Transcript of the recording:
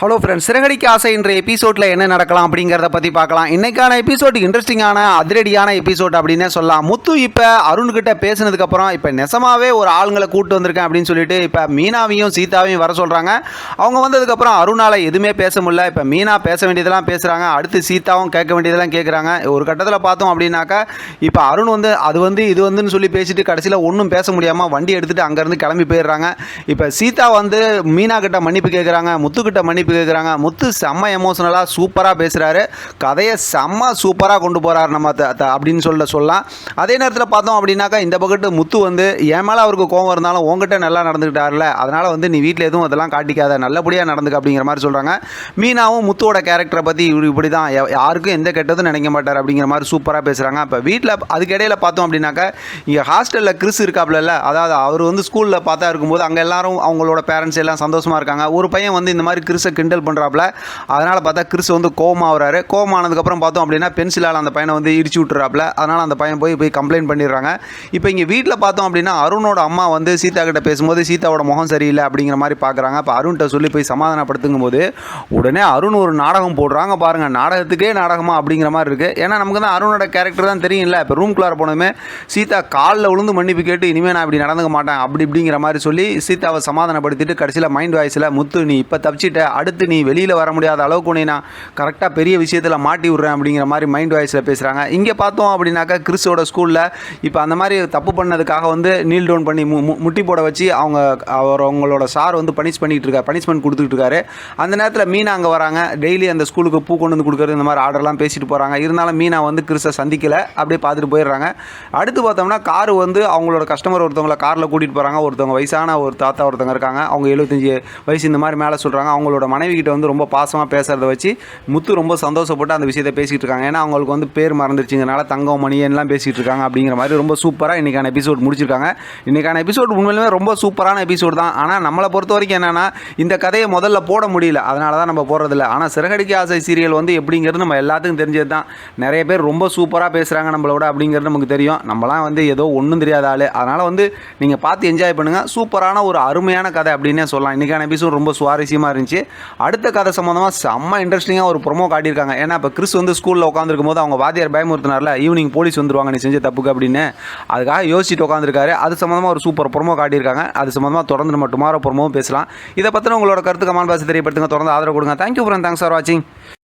Hello friends Siragadikka ஆசை என்ற எபிசோடில் என்ன நடக்கலாம் அப்படிங்கிறத பற்றி பார்க்கலாம். இன்றைக்கான எபிசோட் இன்ட்ரெஸ்டிங்கான அதிரடியான எபிசோட் அப்படின்னே சொல்லலாம். முத்து இப்போ அருண்கிட்ட பேசினதுக்கப்புறம் இப்போ நெசமாகவே ஒரு ஆளுங்களை கூப்பிட்டு வந்திருக்கேன் அப்படின்னு சொல்லிட்டு இப்போ மீனாவையும் சீதாவையும் வர சொல்கிறாங்க அவங்க வந்ததுக்கப்புறம் அருணால் எதுவுமே பேச முடியல. இப்போ மீனா பேச வேண்டியதெல்லாம் பேசுகிறாங்க அடுத்து சீதாவும் கேட்க வேண்டியதெல்லாம் கேட்குறாங்க ஒரு கட்டத்தில் பார்த்தோம் அப்படின்னாக்கா இப்போ அருண் வந்து அது வந்து இது வந்துன்னு சொல்லி பேசிட்டு கடைசியில் ஒன்றும் பேச முடியாமல் வண்டி எடுத்துகிட்டு அங்கேருந்து கிளம்பி போயிடுறாங்க. இப்போ சீதா வந்து மீனா கிட்ட மன்னிப்பு கேட்குறாங்க முத்துக்கிட்ட மன்னிப்பு கேட்குறாங்க முத்து செம்ம எமோஷனலாக சூப்பராக பேசுகிறாரு கதையை செம்ம சூப்பராக கொண்டு போகிறாரு நம்ம அப்படின்னு சொல்ல சொல்லலாம். அதே நேரத்தில் பார்த்தோம் அப்படின்னாக்கா இந்த பக்கத்து முத்து வந்து என் மேலே அவருக்கு கோவம் இருந்தாலும் உங்ககிட்ட நல்லா நடந்துக்கிட்டார்ல அதனால் வந்து நீ வீட்டில் எதுவும் அதெல்லாம் காட்டிக்காத. நல்லபடியாக நடந்துக்க அப்படிங்கிற மாதிரி சொல்கிறாங்க மீனாவும் முத்துவோட கேரக்டரை பற்றி இவரு இப்படி தான் யாருக்கும் எந்த கெட்டதும் நினைக்க மாட்டார் அப்படிங்கிற மாதிரி சூப்பராக பேசுகிறாங்க இப்போ வீட்டில் அதுக்கு பார்த்தோம் அப்படின்னாக்கா இங்கே ஹாஸ்டலில் கிறிஸ் இருக்காப்லல்ல. அதாவது அவர் வந்து ஸ்கூலில் பார்த்தா இருக்கும்போது அங்கே எல்லாரும் அவங்களோட பேரண்ட்ஸ் எல்லாம் சந்தோஷமாக இருக்காங்க. ஒரு பையன் வந்து இந்த மாதிரி கிறிஸை கிண்டல் பண்ணுறாப்புல அதனால் பார்த்தா கிறிஸ் வந்து கோமாகறாரு கோமானதுக்கப்புறம் பார்த்தோம் அப்படின்னா பென்சிலால் அந்த பையனை வந்து இடிச்சு விட்டுறாப்புல. அதனால் அந்த பையன் போய் போய் கம்ப்ளைண்ட் பண்ணிடுறாங்க. இப்போ இங்கே வீட்டில் பார்த்தோம் அப்படின்னா அருணோட அம்மா வந்து சீதா கிட்ட பேசும்போது சீதாவோட முகம் சரியில்லை அப்படிங்கிற மாதிரி பார்க்குறாங்க. இப்போ அருண்கிட்ட சொல்லி போய் சமாதானப்படுத்துங்கும் போது உடனே அருண் ஒரு நாடகம் போடுறாங்க பாருங்கள் நாடகத்துக்கே நாடகமா அப்படிங்கிற மாதிரி இருக்குது ஏன்னா நமக்கு தான் அருணோட கேரக்டர் தான் தெரியும்ல. இப்போ ரூம்குள்ளார போனதுமே சீதா காலில் விழுந்து மன்னிப்பு கேட்டு இனிமேல் நான் இப்படி நடந்துக்க மாட்டேன். அப்படி இப்படிங்கிற மாதிரி சொல்லி சீதாவை சமாதானப்படுத்திட்டு கடைசியில் மைண்ட் வாய்ஸில் முத்து நீ இப்போ தப்பிச்சிட்ட. அடுத்து நீ வெளியில் வர முடியாத அளவுக்கு உன்னை நான் கரெக்டாக பெரிய விஷயத்தில் மாட்டி விட்றேன் அப்படிங்கிற மாதிரி மைண்ட் வாய்ஸில் பேசுகிறாங்க இங்கே பார்த்தோம் அப்படின்னாக்கா கிறிஸோட ஸ்கூலில் இப்போ அந்த மாதிரி தப்பு பண்ணதுக்காக வந்து நீல் டவுன் பண்ணி மு மு- முட்டி போட வச்சு அவங்க அவர் அவங்களோட சார் வந்து பனிஷ் பண்ணிட்டு இருக்காரு. பனிஷ்மெண்ட் கொடுத்துட்டு இருக்காரு. அந்த நேரத்தில் மீனா அங்கே வராங்க. டெய்லி அந்த ஸ்கூலுக்கு பூ கொண்டு வந்து கொடுக்குறது இந்த மாதிரி ஆர்டர்லாம் பேசிட்டு போகிறாங்க இருந்தாலும் மீனா வந்து கிறிஸை சந்திக்கல. அப்படியே பார்த்துட்டு போயிடுறாங்க. அடுத்து பார்த்தோம்னா கார் வந்து அவங்களோட கஸ்டமர் ஒருத்தவங்கள காரில் கூட்டிகிட்டு போகிறாங்க ஒருத்தவங்க வயசான ஒரு தாத்தா ஒருத்தவங்க இருக்காங்க. அவங்க எழுபத்தஞ்சி வயசு இந்த மாதிரி மேலே சொல்கிறாங்க அவங்களோட மனைவி கிட்ட வந்து ரொம்ப பாசமாக பேசுகிறத வச்சு முத்து ரொம்ப சந்தோஷப்பட்டு அந்த விஷயத்தை பேசிகிட்டு இருக்காங்க. ஏன்னா அவங்களுக்கு வந்து பேர் மறந்துருச்சுங்கனால தங்கம் மணியன்லாம் பேசிகிட்டு இருக்காங்க அப்படிங்கிற மாதிரி ரொம்ப சூப்பராக இன்றைக்கான எபிசோட் முடிச்சிருக்காங்க. இன்றைக்கான எபிசோட் உண்மையிலுமே ரொம்ப சூப்பரான எபிசோட் தான். ஆனால் நம்மளை பொறுத்த வரைக்கும் என்னென்னா இந்த கதையை முதல்ல போட முடியல. அதனால தான் நம்ம போடுறதில்ல ஆனால் சிறகடிக்க ஆசை சீரியல் வந்து எப்படிங்கிறது நம்ம எல்லாத்துக்கும் தெரிஞ்சது தான். நிறைய பேர் ரொம்ப சூப்பராக பேசுகிறாங்க நம்மளோட அப்படிங்கிறது நமக்கு தெரியும். நம்மலாம் வந்து ஏதோ ஒன்றும் தெரியாத ஆள். அதனால் வந்து நீங்கள் பார்த்து என்ஜாய் பண்ணுங்கள் சூப்பரான ஒரு அருமையான கதை அப்படின்னே சொல்லலாம். இன்றைக்கான எபிசோட் ரொம்ப சுவாரஸ்யமாக இருந்துச்சு. அடுத்த கதை சம்மந்தமாக செம்ம இன்ட்ரெஸ்டிங்காக ஒரு ப்ரொமோ காட்டியிருக்காங்க. ஏன்னா இப்போ கிறிஸ் வந்து ஸ்கூலில் உட்காந்துருக்கும் போது அவங்க வாத்தியார் பயமுறுத்தினார்ல ஈவினிங் போலீஸ் வந்துருவாங்க நீ செஞ்ச தப்புக்கு அப்படின்னு. அதுக்காக யோசிச்சுட்டு உட்காந்துருக்காரு அது சம்மந்தமாக ஒரு சூப்பர் ப்ரொமோ காட்டியிருக்காங்க. அது சம்மந்தமாக தொடர்ந்து நம்ம டுமாரோ ப்ரொமோவும் பேசலாம். இதை பற்றின உங்களோட கருத்து கமான் பாசி தெரியப்படுத்துங்க. தொடர்ந்து ஆதரவு கொடுங்க. தேங்க்யூ ஃப்ரெண்ட் தேங்க்ஸ் ஃபார் வாட்சிங்